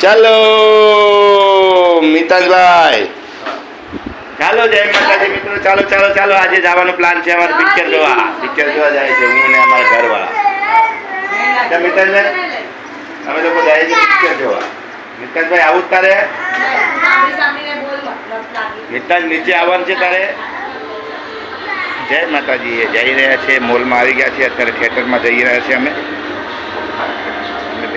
ચાલો મિતાજભાઈ ચાલો જય માતાજી મિત્રો, ચાલો ચાલો ચાલો. આજે જવાનો પ્લાન છે અમારે પિક્ચર જોવા. પિક્ચર જોવા જાય છે, હું ને અમારા ઘરવાળા. મિતાજભાઈ અમે લોકો જાય છે પિક્ચર જોવા. મિતાજભાઈ આવું જ તારે? મિતાજ નીચે આવવાનું છે તારે? જય માતાજી જઈ રહ્યા છે, મોલમાં આવી ગયા છે અત્યારે થિયેટરમાં જઈ રહ્યા છે અમે.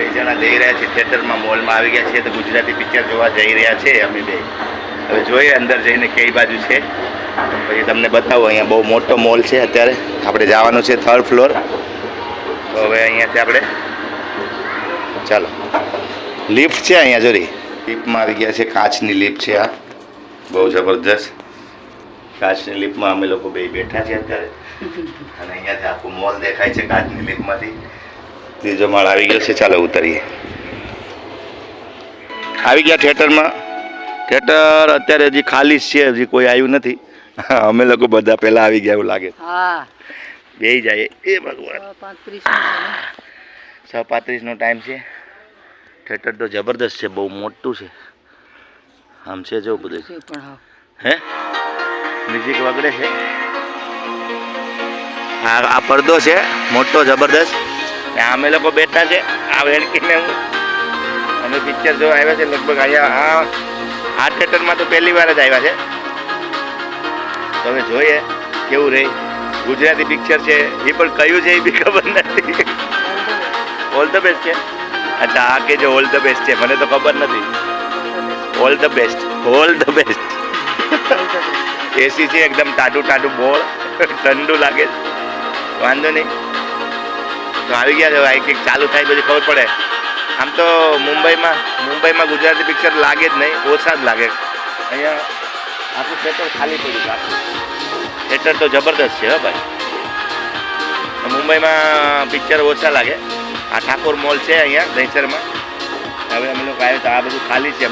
બે જણા જઈ રહ્યા છીએ થિયેટરમાં મોલમાં આવી ગયા છીએ તો ગુજરાતી પિક્ચર જોવા જઈ રહ્યા છે અમે બે. હવે જોઈએ અંદર જઈને કઈ બાજુ છે. પછી તમને બતાવો, અહીંયા બહુ મોટો મોલ છે અત્યારે. આપણે જવાનું છે થર્ડ ફ્લોર તો હવે અહીંયાથી આપણે ચાલો. લિફ્ટ છે અહીંયા જોરી લિફ્ટમાં આવી ગયા છે, કાચની લિફ્ટ છે આ. બહુ જબરદસ્ત કાચની લિફ્ટમાં અમે લોકો બે બેઠા છે અત્યારે. અને અહીંયાથી આખું મોલ દેખાય છે કાચની લિફ્ટમાંથી ત્રીજો માળ આવી ગયો છે. ચાલો ઉતરીએ. આવી ગયા થિયેટરમાં. થિયેટર અત્યારે હજી ખાલી છે. હજી કોઈ આવ્યું નથી. અમે લોકો બધા પહેલાં આવી ગયા એવું લાગે. હા. બે જાય. એ ભગવાન. છ પાંત્રીસનો ટાઈમ છે. થિયેટર તો જબરદસ્ત છે. બહુ મોટું છે. આમ છે જો બધું. હા. મ્યુઝિક વગડે છે. આ પડદો છે. મોટો જબરદસ્ત. ને અમે લોકો બેઠા છે. આ વેડકીને હું અને પિક્ચર જોવા આવ્યા છે લગભગ અહીંયા આ આ થિયેટરમાં તો પહેલી વાર જ આવ્યા છે. તમે જોઈએ કેવું રહે. ગુજરાતી પિક્ચર છે. એ પણ કયું છે એ બી ખબર નથી. ઓલ ધ બેસ્ટ છે. અચ્છા આ કે જે ઓલ ધ બેસ્ટ છે. મને તો ખબર નથી. All the best all the best AC છે એકદમ ટાટું ટાટું બોળ. ઠંડુ લાગે. વાંધો નહીં. તો આવી ગયા છે એક એક ચાલુ થાય પછી ખબર પડે. આમ તો મુંબઈમાં મુંબઈમાં ગુજરાતી પિક્ચર લાગે જ નહીં, ઓછા જ લાગે. અહીંયા આખું થિયેટર ખાલી પડ્યું છે આખું થિયેટર તો જબરદસ્ત છે, હો ભાઈ. મુંબઈમાં પિક્ચર ઓછા લાગે. આ ઠાકોર મોલ છે અહીંયા, દહીસરમાં. હવે અમે લોકો આવ્યા તો આ બધું ખાલી છે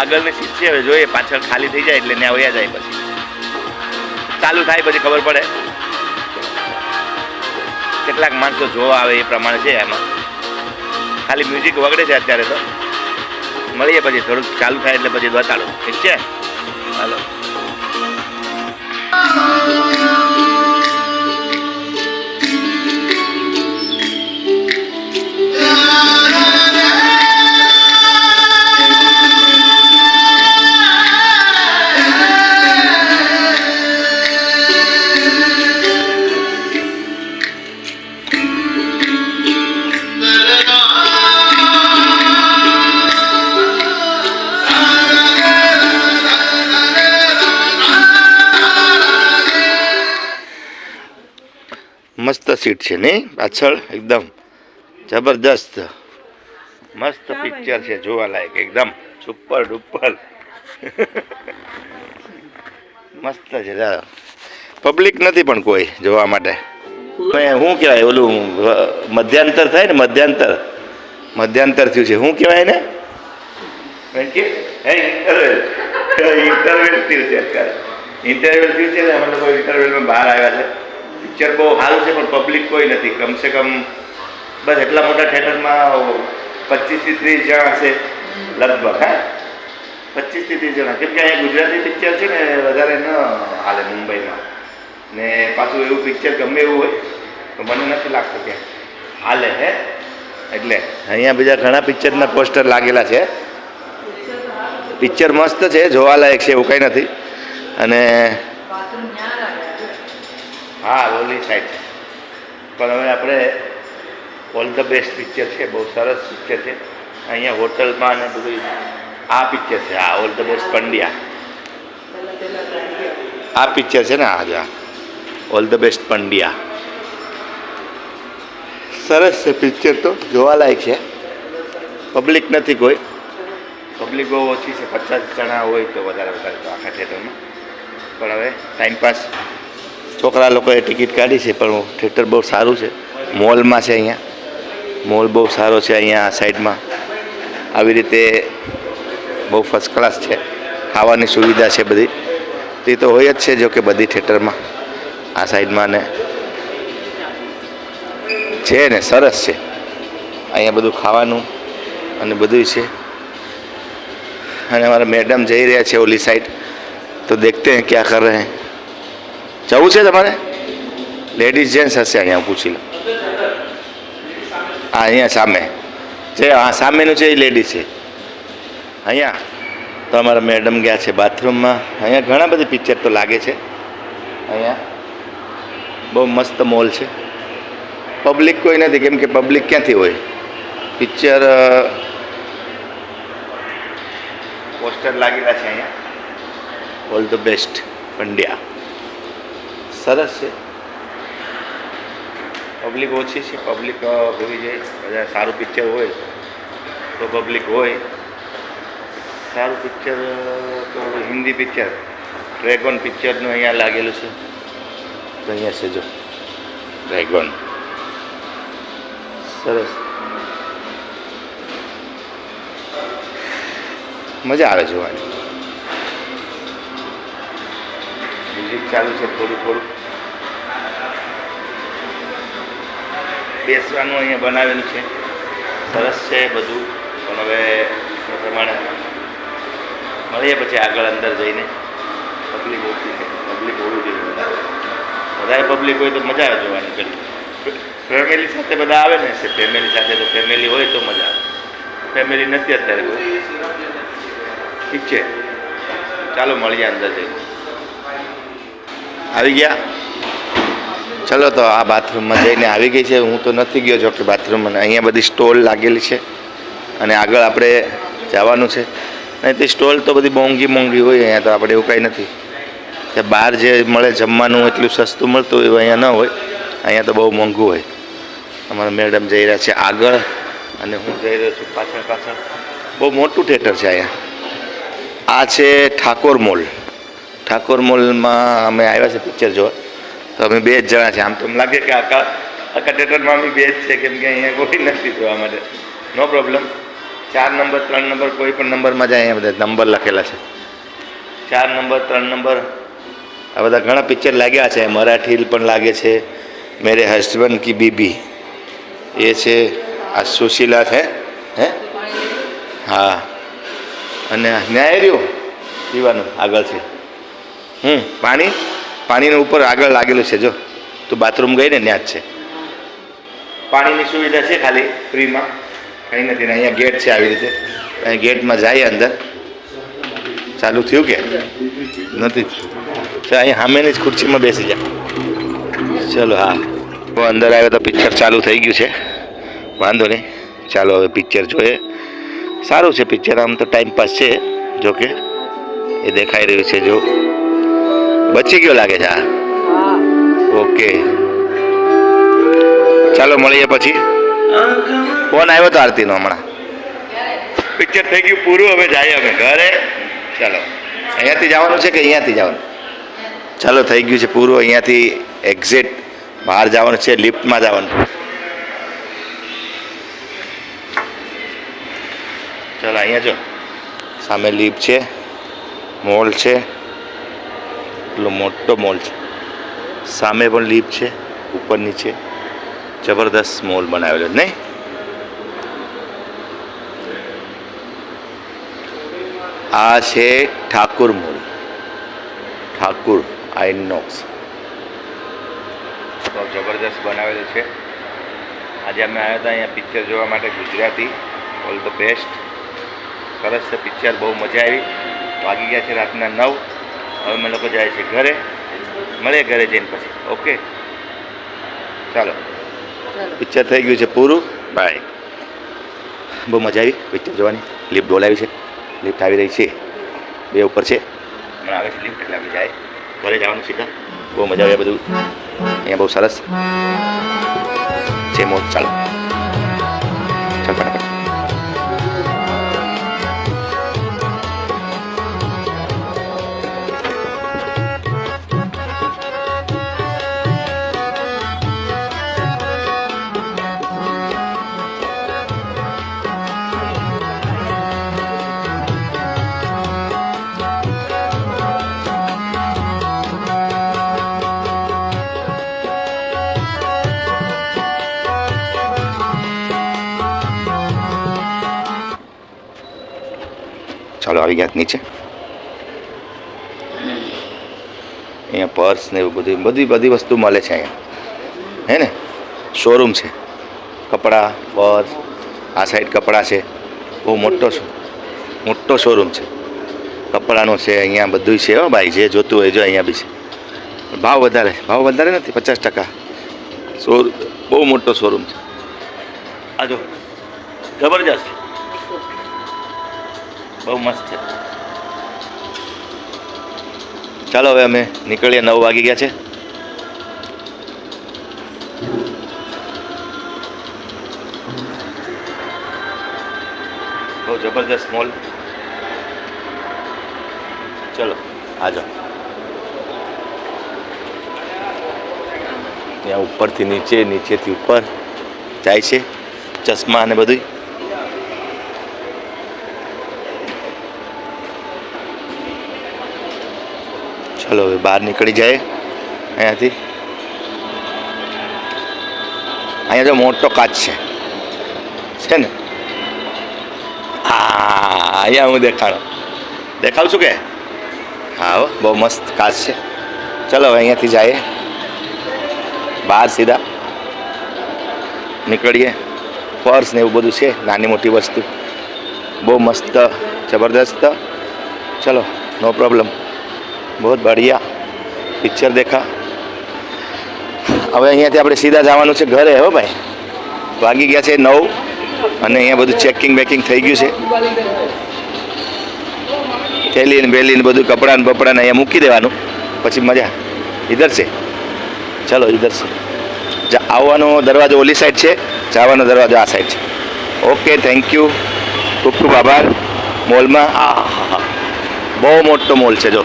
આગળની સીટ છે, હવે જોઈએ, પાછળ ખાલી થઈ જાય એટલે ત્યાં વયા જાય પછી. ચાલુ થાય પછી ખબર પડે. કેટલાક માણસો જોવા આવે એ પ્રમાણે છે એમાં ખાલી મ્યુઝિક વગડે છે અત્યારે તો. મળીએ પછી, થોડુંક ચાલુ થાય એટલે પછી બતાડો. ઠીક છે? હાલો. સીટ છે નહીં? પાછળ એકદમ. જબરદસ્ત. મસ્ત પિક્ચર છે જોવાલાયક એકદમ. Super duper. મસ્ત છે પબ્લિક નથી પણ કોઈ જોવા માટે. શું કહેવાય? ઓલું મધ્યાંતર થાય ને મધ્યાંતર. મધ્યાંતર થયું છે. શું કહેવાય ને ઇન્ટરવેલ ઇન્ટરવેલ થયું છે અત્યારે. ઇન્ટરવેલ થયું છે ને અમે લોકો ઇન્ટરવેલમાં બહાર આવ્યા છે. પિક્ચર બહુ સારું છે, પણ પબ્લિક કોઈ નથી. કમસે કમ બસ એટલા મોટા થિયેટરમાં પચીસથી ત્રીસ જણા હશે લગભગ, હા? પચીસથી ત્રીસ જણા. કેમ કે અહીંયા ગુજરાતી પિક્ચર છે ને, વધારે ન હાલે મુંબઈમાં. ને પાછું એવું પિક્ચર ગમે એવું હોય, તો મને નથી લાગતું કે હાલે, હે? એટલે અહીંયા બીજા ઘણા પિક્ચરના પોસ્ટર લાગેલા છે. પિક્ચર મસ્ત છે, જોવાલાયક છે, એવું કંઈ નથી. અને હા ઓલી સાઈડ પણ હવે આપણે ઓલ ધ બેસ્ટ પિક્ચર છે, બહુ સરસ પિક્ચર છે. અહીંયા હોટલમાં ને બધું આ પિક્ચર છે, આ ઓલ ધ બેસ્ટ પંડ્યા. આ પિક્ચર છે ને, આ ઓલ ધ બેસ્ટ પંડ્યા. સરસ છે પિક્ચર તો જોવાલાયક છે. પબ્લિક નથી કોઈ. પબ્લિક બહુ ઓછી છે, પચાસ જણા હોય તો વધારે વધારે તો આખા થિયેટરમાં પણ હવે ટાઈમ પાસ છોકરા લોકોએ ટિકિટ કાઢી છે, પણ થિયેટર બહુ સારું છે. મોલમાં છે અહીંયા. મોલ બહુ સારો છે અહીંયા સાઈડમાં. આવી રીતે બહુ ફર્સ્ટ ક્લાસ છે. ખાવાની સુવિધા છે બધી. તે તો હોય જ છે જો કે બધી થિયેટરમાં. આ સાઈડમાં ને છે ને, સરસ છે. અહીંયા બધું ખાવાનું અને બધું છે. અને અમારા મેડમ જઈ રહ્યા છે ઓલી સાઈડ. તો દેખતે હૈ ક્યાં કર રહે હૈ. જવું છે તમારે? લેડીઝ જેન્ટ્સ હશે અહીંયા પૂછી લો હા, અહીંયા સામે. જે, હા, સામેનું છે એ લેડીઝ છે. અહીંયા. તો અમારા મેડમ ગયા છે બાથરૂમમાં અહીંયા ઘણા બધી પિક્ચર તો લાગે છે. અહીંયા. બહુ મસ્ત મોલ છે. પબ્લિક કોઈ નથી, કેમ કે પબ્લિક ક્યાંથી હોય? પિક્ચર પોસ્ટર લાગેલા છે અહીંયા. All the best Pandya. સરસ છે. પબ્લિક ઓછી છે પબ્લિક હોવી જોઈએ. બધા સારું પિક્ચર હોય તો પબ્લિક હોય. સારું પિક્ચર તો હિન્દી પિક્ચર ડ્રેગન પિક્ચરનું અહીંયા લાગેલું છે. તો અહીંયા છે જો ડ્રેગન સરસ. મજા આવે જોવાની. મ્યુઝિક ચાલુ છે થોડું થોડું. બેસવાનું અહીંયા બનાવેલું છે. સરસ છે બધું. પણ હવે એ પ્રમાણે મળીએ પછી આગળ અંદર જઈને. પબ્લિક ઓછી છે પબ્લિક હોવું જોઈએ. વધારે પબ્લિક હોય તો મજા આવે જોવાની પેલી. ફેમિલી સાથે બધા આવે ને ફેમિલી સાથે તો ફેમિલી હોય તો મજા આવે. ફેમિલી નથી અત્યારે કોઈ. ઠીક છે. ચાલો મળીએ અંદર જઈને. આવી ગયા? ચલો તો આ બાથરૂમમાં જઈને આવી ગઈ છે. હું તો નથી ગયો જોકે બાથરૂમમાં. અહીંયા બધી સ્ટોલ લાગેલી છે અને આગળ આપણે જવાનું છે. નહીં તે સ્ટોલ તો બધી મોંઘી મોંઘી હોય અહીંયા તો આપણે એવું કાંઈ નથી. કે બહાર જે મળે જમવાનું એટલું સસ્તું મળતું હોય એવું અહીંયા ન હોય. અહીંયા તો બહુ મોંઘું હોય. અમારા મેડમ જઈ રહ્યા છે આગળ અને હું જઈ રહ્યો છું પાછળ પાછળ. બહુ મોટું થિયેટર છે અહીંયા. આ છે ઠાકોર મોલ. ઠાકોર મોલમાં અમે આવ્યા છે પિક્ચર જોવા. તો અમે બે જ જણા છે આમ તો એમ લાગે કે આખા આખા થિયેટરમાં અમે બે જ છે, કેમ કે અહીંયા કોઈ નથી જોવા માટે. નો પ્રોબ્લેમ ચાર નંબર ત્રણ નંબર કોઈ પણ નંબરમાં જાય, અહીંયા બધા નંબર લખેલા છે. ચાર નંબર ત્રણ નંબર આ બધા ઘણા પિક્ચર લાગ્યા છે. મરાઠી પણ લાગે છે. મેરે હસબન્ડ કી બીબી. એ છે, આ સુશીલા છે, હે? હા. અને ન્યાય રહ્યું પીવાનું આગળ છે. હમ, પાણી? પાણીની ઉપર આગળ લાગેલું છે, જો. તું બાથરૂમ ગઈ ને ત્યાં જ છે. પાણીની સુવિધા છે ખાલી ફ્રીમાં. કંઈ નથી, ને અહીંયા ગેટ છે આવી રીતે. અહીંયા ગેટમાં જાય અંદર. ચાલુ થયું કે? નથી અહીંયા સામેની જ ખુરશીમાં બેસી જા. ચલો, હા. હું અંદર આવ્યો તો પિક્ચર ચાલુ થઈ ગયું છે. વાંધો નહીં. ચાલો, હવે પિક્ચર જોઈએ. સારું છે પિક્ચર. આમ તો ટાઈમ પાસ છે. જોકે એ દેખાઈ રહ્યું છે, જો. બચી ગયો લાગે છે ઓકે. ચાલો મળીએ પછી. ફોન આવ્યો તો આરતીનો હમણાં. પિક્ચર થઈ ગયું પૂરું હવે જાય અમે ઘરે. ચાલો. અહીંયાથી જવાનું છે કે અહીંયાથી જવાનું? ચાલો થઈ ગયું છે પૂરું. અહીંયાથી એક્ઝેટ બહાર જવાનું છે લિફ્ટમાં જવાનું. ચાલો અહીંયા જો. સામે લિફ્ટ છે મોલ છે. એટલો મોટો મોલ છે. સામે પણ લીપ છે ઉપર નીચે જબરદસ્ત મોલ બનાવેલો, નહીં? આ છે ઠાકુર મોલ. ઠાકુર આઇનોક્સ બહુ જબરદસ્ત બનાવેલું છે. આજે અમે આવ્યા હતા અહીંયા પિક્ચર જોવા માટે ગુજરાતી. ઓલ ધ બેસ્ટ સરસ છે, પિક્ચર બહુ મજા આવી. વાગી ગયા છે રાતના નવ. હવે અમે લોકો જાય છે ઘરે. મળીએ ઘરે જઈને પછી. ઓકે ચાલો. પિક્ચર થઈ ગયું છે પૂરું. બાય બહુ મજા આવી પિક્ચર જોવાની. લિફ્ટ ડોલાવી છે. લિફ્ટ આવી રહી છે. બે ઉપર છે. હમણાં આવે છે લિફ્ટ એટલે આપણે જાય. ઘરે જવાનું સીધા. બહુ મજા આવે બધું. અહીંયા બહુ સરસ. છે મોજ ચાલ. ચાલો આવી ગયા નીચે. અહીંયા પર્સ ને એવું બધું, બધી બધી વસ્તુ મળે છે અહીંયા. હે ને? શોરૂમ છે. કપડાં, પર્સ, આ સાઈડ કપડાં છે. બહુ મોટો મોટો શોરૂમ છે. કપડાનો છે, અહીંયા બધું છે. હો ભાઈ, જે જોતું હોય જો અહીંયા બી છે. ભાવ વધારે ભાવ વધારે નથી, પચાસ ટકા. શો બહુ મોટો શોરૂમ છે. આ જો, જબરજસ્ત. બહુ મસ્ત છે. ચાલો હવે અમે નીકળીએ, નવ વાગી ગયા છે. બહુ જબરદસ્ત મોલ. ચલો, આ જાઓ. ત્યાં ઉપરથી નીચે, નીચેથી ઉપર જાય છે. ચશ્મા અને બધું ચલો હવે બહાર નીકળી જાય. અહીંયાથી. અહીંયા જો મોટો કાચ છે. છે ને? હા, અહીંયા હું દેખાડો. દેખાડું છું કે? હા બહુ મસ્ત કાચ છે. ચલો અહીંયાથી જઈએ. બહાર સીધા. નીકળીએ. પર્સ ને એવું બધું છે, નાની મોટી વસ્તુ. બહુ મસ્ત, જબરદસ્ત. ચલો, નો પ્રોબ્લેમ. બહુ બઢિયા પિક્ચર દેખા હવે અહીંયાથી આપણે સીધા જવાનું છે ઘરે હો ભાઈ વાગી ગયા છે નવ અને અહીંયા બધું ચેકિંગ બેકિંગ થઈ ગયું છે થેલી ને બેલી ને બધું કપડાને ને બપડા ને અહીંયા મૂકી દેવાનું પછી મજા ઇધર છે ચલો ઇધર છે આવવાનો દરવાજો ઓલી સાઈડ છે જવાનો દરવાજો આ સાઈડ છે ઓકે થેન્ક યુ ખૂબ ખૂબ આભાર મોલમાં આ હા હા બહુ મોટો મોલ છે જો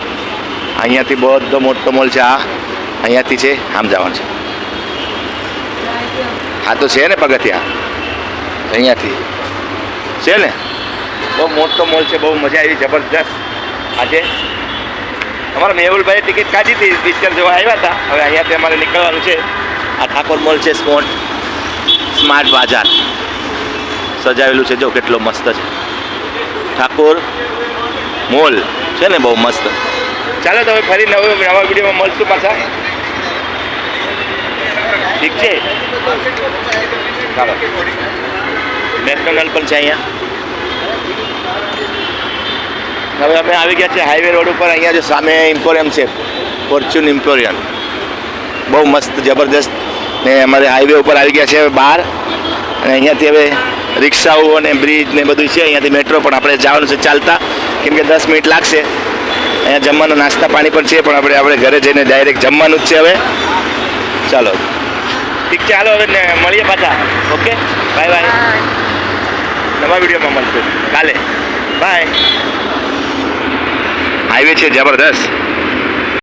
અહીંયાથી બધો મોટો મોલ છે, આ અહીંયાથી છે, આમ જવાનું છે. હા, તો છે ને પગથિયા? અહીંયાથી. છે ને? બહુ મોટો મોલ છે, બહુ મજા આવી જબરદસ્ત આજે અમારા મેહુલભાઈ ટિકિટ કાઢી હતી, પિક્ચર જોવા આવ્યા હતા. હવે અહીંયાથી અમારે નીકળવાનું છે. આ ઠાકોર મોલ છે સ્પોટ સ્માર્ટ બાજાર. સજાવેલું છે, જો કેટલો મસ્ત છે. ઠાકોર મોલ છે ને, બહુ મસ્ત. ચાલો, તમે ફરી નવો નવા વિડીયોમાં મળશું પાછા. ઠીક છે? ચાલો. પણ છે અહીંયા. હવે અમે આવી ગયા છે હાઈવે રોડ ઉપર. અહીંયા જે સામે ઇમ્પોરિયમ છે ફોર્ચ્યુન ઇમ્પોરિયમ બહુ મસ્ત જબરદસ્ત ને અમારે હાઈવે ઉપર આવી ગયા છે હવે બહાર. અને અહીંયાથી હવે રિક્ષાઓ અને બ્રિજ ને બધું છે. અહીંયાથી મેટ્રો પણ આપણે જવાનું છે ચાલતા. કેમ કે દસ મિનિટ લાગશે. અહીંયા જમવાનું નાસ્તા પાણી પણ છે, પણ આપણે આપણે ઘરે જઈને ડાયરેક્ટ જમવાનું જ છે હવે. ચાલો. ઠીક છે ચાલો હવે મળીએ પાછા. ઓકે બાય બાય નવા વિડીયોમાં મળશે. કાલે. બાય હાઈવે છે, જબરદસ્ત.